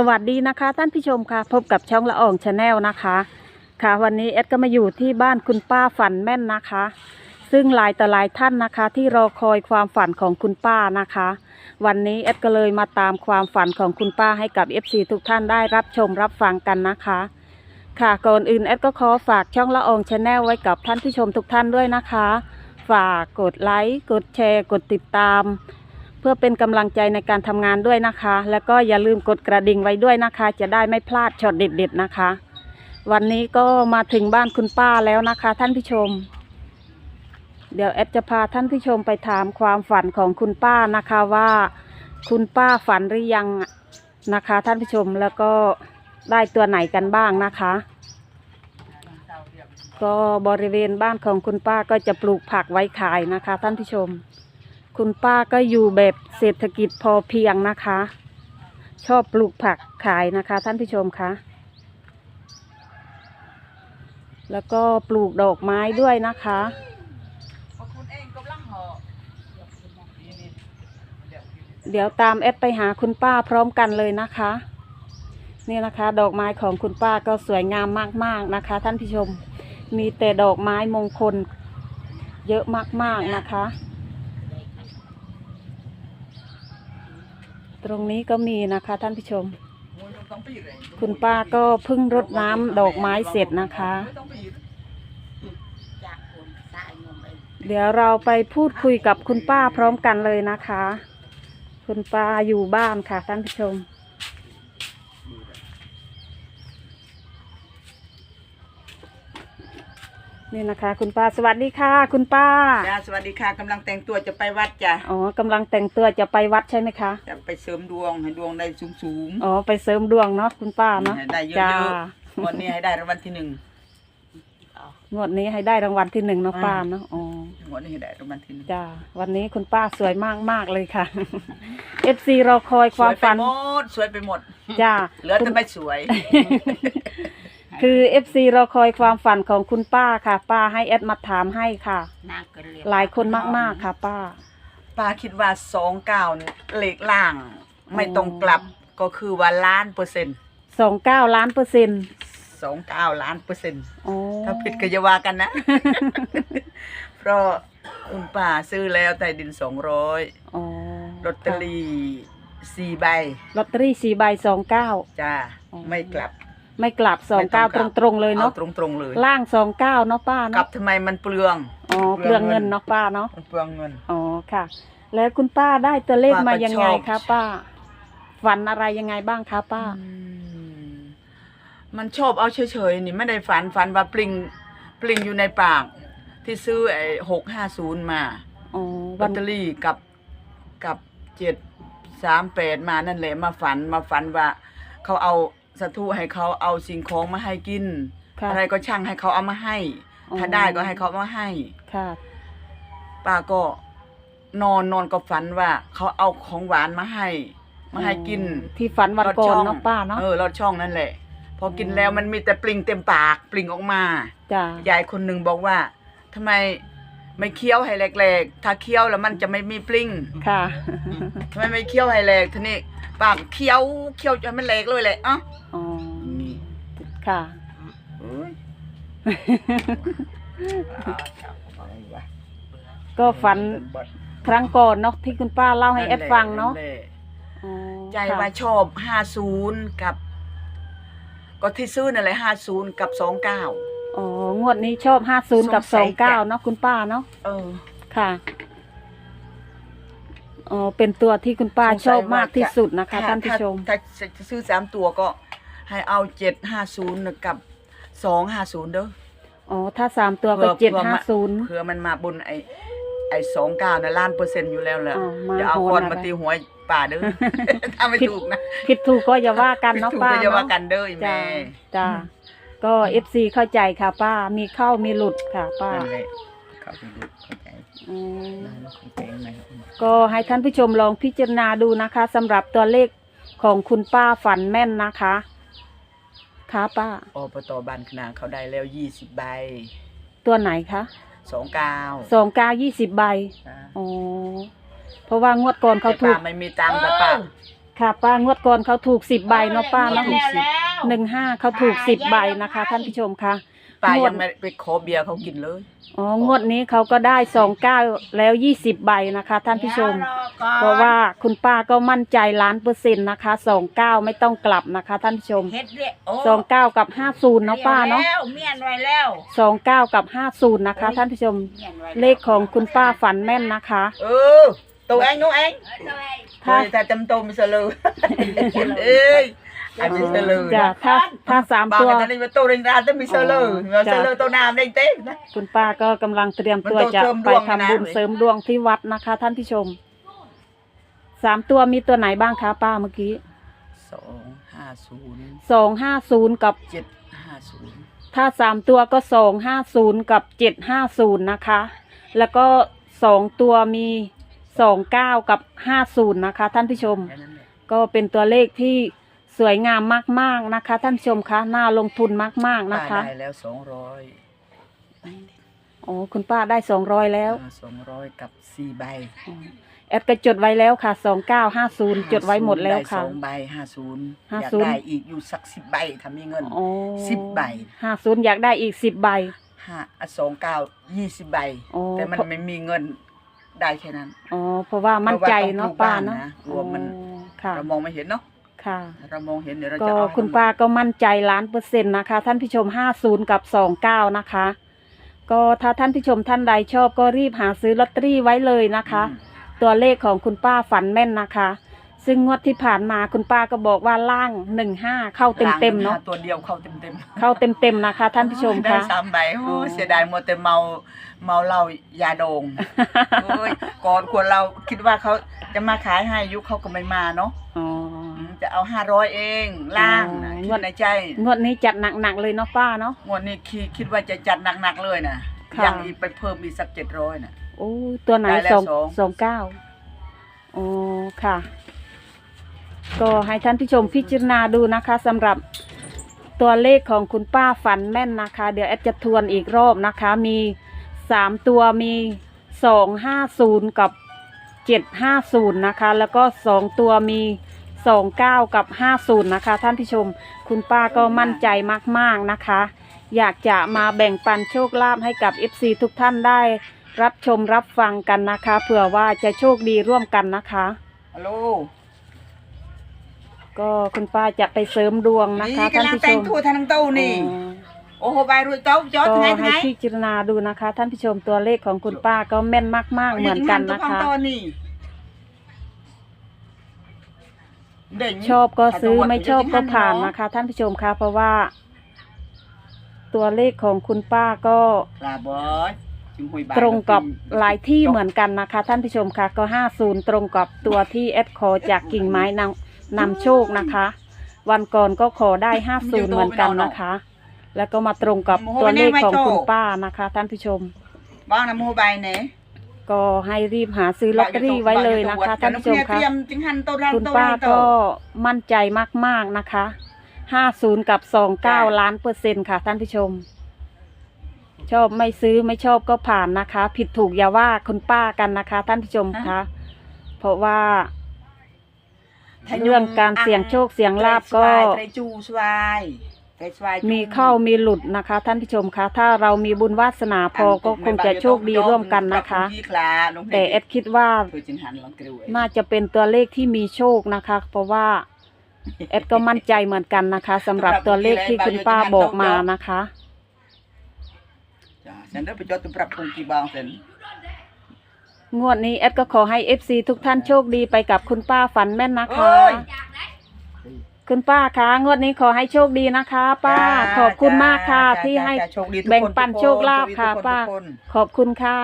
สวัสดีนะคะ ท่านผู้ชมค่ะ พบกับช่องละอองชาแนลนะคะ ค่ะ วันนี้เอ็ดก็มาอยู่ที่บ้านคุณป้าฝันแม่นนะคะ ซึ่งหลายต่อหลายท่านนะคะ ที่รอคอยความฝันของคุณป้านะคะ วันนี้เอ็ดก็เลยมาตามความฝันของคุณป้าให้กับ FC ทุกท่านได้รับชมรับฟังกันนะคะ ค่ะก่อนอื่นเอ็ดก็ขอฝากช่องละอองชาแนลไว้กับท่านผู้ชมทุกท่านด้วยนะคะ ฝากกดไลค์กดแชร์ กดติดตาม เพื่อเป็นกำลังใจในการทำงานด้วยนะคะ แล้วก็อย่าลืมกดกระดิ่งไว้ด้วยนะคะ จะได้ไม่พลาดช็อตเด็ด ๆ นะคะ วันนี้ก็มาถึงบ้านคุณป้าแล้วนะคะ ท่านผู้ชม เดี๋ยวแอดจะพาท่านผู้ชมไปถามความฝันของคุณป้านะคะว่า คุณป้าฝันหรือยังนะคะ ท่านผู้ชมแล้วก็ได้ตัวไหนกันบ้างนะคะ ก็บริเวณบ้านของคุณป้าก็จะปลูกผักไว้ขายนะคะ ท่านผู้ชม คุณป้าก็อยู่แบบเศรษฐกิจพอเพียงนะคะ ชอบปลูกผักขายนะคะ ท่านผู้ชมคะแล้วก็ปลูกดอกไม้ด้วยนะคะเองกำลังห่อเดี๋ยวตามแอดไปหาคุณป้าพร้อมกันเลยนะคะ นี่นะคะ ดอกไม้ของคุณป้าก็สวยงามมากๆนะคะ ท่านผู้ชมมีแต่ดอกไม้มงคล เยอะมากๆนะคะ ตรงนี้ก็มีนะคะท่านผู้ชม คุณป้าก็เพึ่งรดน้ำดอกไม้เสร็จนะคะ เดี๋ยวเราไปพูดคุยกับคุณป้าพร้อมกันเลยนะคะ คุณป้าอยู่บ้านค่ะท่านผู้ชม นี่นะคะ คุณป้าสวัสดีค่ะ คุณป้าจ้าสวัสดีค่ะกำลังแต่งตัวจะไปวัดจ้ะอ๋อกำลังแต่งตัวจะไปวัดใช่ไหมคะจะไปเสริมดวงให้ดวงได้สูงสูงๆอ๋อไปเสริมดวงเนาะคุณป้าเนาะให้ได้เยจ้าอะๆวันนี้ให้ได้รางวัลที่หนึ่งงวดนี้ให้ได้รางวัลที่หนึ่งเนาะป้าเนาะอ๋อวันนี้ให้ได้รางวัลที่หนึ่งจ้าวันนี้คุณป้าสวยมากมากๆเลยค่ะ FC เราคอยความฝันสวยไปหมดสวยไปหมดจ้าเหลือแต่ไม่สวย คือ FC เราคอยความฝันของคุณป้าค่ะ ป้าให้แอดมาถามให้ค่ะ นางก็เรียกหลายคนมากๆค่ะ ป้า ป้าคิดว่าสองเก้าเลขล่าง ไม่ต้องกลับก็คือว่าล้านเปอร์เซ็นต์สองเก้าล้านเปอร์เซ็นต์สองเก้าล้านเปอร์เซ็นต์อ๋อถ้าผิดก็อย่าว่ากันนะ เพราะคุณป้าซื้อแล้วใต้ดินสองร้อยอ๋อลอตเตอรี่สี่ใบลอตเตอรี่สี่ใบสองเก้าจ้าอ๋อไม่กลับ ไม่กลับสองเก้าตรงๆเลยเอาเนาะตรงตรงๆเลยล่างสองเก้าเนาะป้ากลัเนาะบทำไมมันเปลือง อ๋อเปลืองเงินเนาะป้าเนาะมันเปลืองเงิน อ๋อค่ะ แล้วคุณป้าได้ตัวเลขป้าก็มายังไงชอบ คะป้าฝันอะไรยังไงบ้างคะป้า อืมมันชอบเอาเฉยๆนี่ไม่ได้ฝันฝันว่าปลิงปลิงอยู่ในปาก ที่ซื้อไอ้หกห้าศูนย์มาอ๋อลวัอนตเตอรี่กับกับเจ็ดสามแปดมานั่นแหละมาฝันมาฝันว่า เขาเอา สถูให้เขาเอาสิ่งของมาให้กิน ค่ะอะไรก็ช่างให้เขาเอามาให้ อ๋อถ้าได้ก็ให้เขาเอามาให้ ค่ะ ป้าก็นอนนอนก็ฝันว่า เขาเอาของหวานมาให้ มาให้กินที่ฝันวันลอดก่อนช่งเนาะป้าเนาะ เออลอดช่องนั่นแหละ พอกินอ๋อแล้วมันมีแต่ปลิงเต็มปากปลิงออกมา จ้ายายคนหนึ่งบอกว่าทำไมไม่เคี้ยวให้แหลกๆ ถ้าเคี้ยวแล้วมันจะไม่มีปลิงค่ะ ทำไมไม่เคี้ยวให้แหลกทีนี้ ปากเคี้ยวเคี้ยวจนมันแหลกเลยแหละอะอ๋อค่ะก็ฝันครั้งก่อนเนาะที่คุณป้าเล่าให้แอดฟังเนาะแหลอ๋อใจค่ะว่าชอบห้าศูนย์กับ ก็ที่ซื้อนั่นแหละห้าศูนย์กับสองเก้า อ๋องวดนี้ชอบห้าศูนย์กับสสงอสังยเก้าจะเนาะคุณป้าเนาะเออ ค่ะ อ๋อเป็นตัวที่คุณป้าสงชสัอยบมากว่ที่จะสุดนะคะถ้ท่านผู้ชมถ้าถ้าจะซื้อสามตัวก็ให้เอาเจ็ดห้าศูนย์กับสองห้าศูนย์เด้ออ๋อถ้าสามตัวก็เผื่อเจ็ดเผื่อห้ามาศูนย์เผื่อมันมาบนไอไอสองเก้านะล้านเปอร์เซ็นต์อยู่แล้วแหละอ๋อมาอย่าเอาโหคนอะไรมาตีหัวป่าเด้อถ้าไม่ถูกนะผิดถูกก็อย่าว่ากันเนาะถูกป้าก็อย่าว่าเนาะกันเด้อไอ้จ้าแม่จ้าก็เอฟซีเข้าใจค่ะป้ามีเข้ามีหลุดค่ะป้านั่นแหละเขาไปดูเข้าใจ อืมเข้าใจไหมก็ให้ท่านผู้ชมลองพิจารณาดูนะคะสำหรับตัวเลขของคุณป้าฝันแม่นนะคะค่ะป้า อบตบ้านขนางเขาได้แล้วยี่สิบใบตัวไหนคะสองเก้าสองเก้ายี่สิบใบอ๋อเพราะว่างวดก่อนเขาถูกป้าไม่มีตังค์แต่ป้า ค่ะป้างวดก่อนเขาถูกสิบใบเนาะป้าเนาะ ถูกสิบ หนึ่งห้าเขาถูกสิบใบนะคะ ท่านผู้ชมคะ ป้ายังไม่ไปขอเบียร์เขากินเลย อ๋องวดนี้เขาก็ได้สองเก้าแล้วยี่สิบใบนะคะ ท่านผู้ชมเดี๋ยวรอก่อนเพราะว่าคุณป้าก็มั่นใจล้านเปอร์เซ็นต์นะคะสองเก้าไม่ต้องกลับนะคะ ท่านผู้ชมเฮ็ดเรียโอ้สองเก้ากับห้าศูนย์เนาะป้าเนาะแล้วเมียนไว้แล้วสองเก้ากับห้าศูนย์นะคะ ท่านผู้ชม มียนไว้เลขของคุณป้าฝันแม่นนะคะ เออตัวเองนู้เอง ถ้าถ้าถ้าจำโตมีเสลือ เอ้ย ไอ้มีเสลือจ้ะถ้าถ้าสามบางตัว อันนี้มาตัวเริงรานต้องมีเสลือจ้ะเสลือตัวน้ำเด้งเต้นะ คุณป้าก็กำลังเตรียมตัวมันต้องจะเสริมไปวงทำบุญเสริมดวงที่วัดนะคะ ท่านผู้ชมสามตัวมีตัวไหนบ้างคะป้าเมื่อกี้สองห้าศูนย์สองห้าศูนย์กับ เจ็ดห้าศูนย์ถ้าสามตัวก็สองห้าศูนย์กับเจ็ดห้าศูนย์นะคะ แล้วก็สองตัวมีสองเก้ากับห้าศูนย์นะคะ ท่านผู้ชม แค่นั้นแหละก็เป็นตัวเลขที่ สวยงามมากๆนะคะ ท่านผู้ชมคะน่าลงทุนมากๆนะป้าคะ ได้แล้วสองร้อยอ๋อคุณป้าได้สองร้อยแล้วสองร้อยกับสี่ใบอ๋อแอดก็จดไว้แล้วค่ะสองเก้าห้าศูนย์จดไว้หมดแล้วได้ค่ะสองใบห้าศูนย์อยาก50 ได้อีกอยู่สักสิบใบถ้ามีเงินอ๋อสิบใบ ห้าศูนย์อยากได้อีกสิบใบ ห้าสองเก้ายี่สิบใบอ๋อแต่มันเพราะ ไม่มีเงินได้แค่นั้น อ๋อเพราะว่ามั่นใจเนาะเพราะว่าป้าต้องปลูกบ้านเนาะนะกลัวมัน อ๋อค่ะ เรามองไม่เห็นเนาะ ค่ะ เรามองเห็นเดี๋ยวเราก็จะเอาคุณป้าก็มั่นใจล้านเปอร์เซ็นต์นะคะ ท่านผู้ชมห้าศูนย์กับสองเก้านะคะ ก็ถ้าท่านผู้ชมท่านใดชอบก็รีบหาซื้อลอตเตอรี่ไว้เลยนะคะ อืมตัวเลขของคุณป้าฝันแม่นนะคะ ซึ่งงวดที่ผ่านมาคุณป้าก็บอกว่าล่างหนึ่งห้าเข้าเต็มเต็มๆเนาะ หตัวเดียวเข้าเต็มเต็มๆเข้าเต็มเต็มๆนะคะ ท่านผู้ชมได้คะ สามใบโอ้อ๋อเสียดายมัวแต่เมาเมาเหล้ายาดองโอ้ยก่อนควรเราคิดว่าเขาจะมาขายให้ยุคเขาก็ไม่มาเนาะ อ๋ออืม จะเอาห้าร้อยเองล่างนะอ๋อ คิดในใจงวดนี้จัดหนักๆเลยเนาะป้าเนาะ งวดนี้คิดคิดว่าจะจัดหนักๆเลยนะค่ะ ยังอีกไปเพิ่มอีกสักเจ็ดร้อยนะ โอ้ตัวไหนได้แล้วสองสอง สองเก้าอ๋อค่ะ ก็ให้ท่านผู้ชมพิจารณาดูนะคะสำหรับตัวเลขของคุณป้าฝันแม่นนะคะ เดี๋ยวแอดจะทวนอีกรอบนะคะ มีสามตัวมีสองห้าศูนย์กับเจ็ดห้าศูนย์นะคะ แล้วก็สองตัวมี สองเก้ากับห้าศูนย์นะคะ ท่านผู้ชม คุณป้าก็มั่นใจมากๆนะคะ อยากจะมาแบ่งปันโชคลาภให้กับ FC ทุกท่านได้ รับชมรับฟังกันนะคะเผื่อว่าจะโชคดีร่วมกันนะคะ ฮัลโหลก็คุณป้าจะไปเสริมดวงนะคะนี่ท่านกำลังผู้ชแต่งมทั่วทางเต้านี่ อ๋อ โอ้โหใบรุ่ยเต้าจอดก็ไงไงให้พิจารณาดูนะคะ ท่านผู้ชมตัวเลขของคุณป้าก็แม่นมากๆเหมือนกันนะคะตัวนี่ เด่นชอบก็ซื้อไม่ชอบก็ผ่านนะคะ ท่านผู้ชมคะเพราะว่า ตัวเลขของคุณป้าก็ลาบอสจึหุยบาตรงกับหลายที่เหมือนกันนะคะ ท่านผู้ชมคะก็ห้าศูนย์ตรงกับตัวที่แอดขอจากกิ่งไม้นำนำโชคนะคะ วันก่อนก็ขอได้ห้าศูนย์เหมือนกันนะคะ แล้วก็มาตรงกับตัวเลขของคุณป้านะคะ ท่านผู้ชมบ้างนะโมบายเน่ ก็ให้รีบหาซื้อลอตเตอรี่ไว้เลยนะคะท่านผู้ชมคะเตรียมจึงหันโตรันคุณโตป้ารันโตก็มั่นใจมากๆนะคะห้าศูนย์กับสองเก้าล้านเปอร์เซ็นต์ค่ะท่านผู้ชม ชอบไม่ซื้อไม่ชอบก็ผ่านนะคะ ผิดถูกอย่าว่าคุณป้ากันนะคะ ท่านผู้ชมคะเพราะว่าเรื่องการเสี่ยงโชคเสี่ยงลาบก็ ไตรจูสวายไตรสวายจูมีเข้ามีหลุดนะคะ ท่านผู้ชมคะถ้าเรามีบุญวาสนาพอก็คงจะโชคดีร่วมกันนะคะ แต่เอ็ดคิดว่าคือจึงหันหลังกริ้วเอ้ยน่าจะเป็นตัวเลขที่มีโชคนะคะ เพราะว่าเอ็ดก็มั่นใจเหมือนกันนะคะสำหรับตัวเลขที่คุณป้าบอกมานะคะจ้ะฉันได้ไปจอดตุปรับปรุงกี่บางเสร็จงวดนี้เอ็ดก็ขอให้ FC ทุกท่านโชคดีไปกับคุณป้าฝันแม่นนะคะ คุณป้าคะงวดนี้ขอให้โชคดีนะคะ ป้าจ้ขอบคุณมากค่ะ จ้ที่ให้จ้โชคดีทุกแบ่งคนปันทุกคโชคลาภโชดีค่ะ ทุกนป้า ทุกคน ขอบคุณค่ะ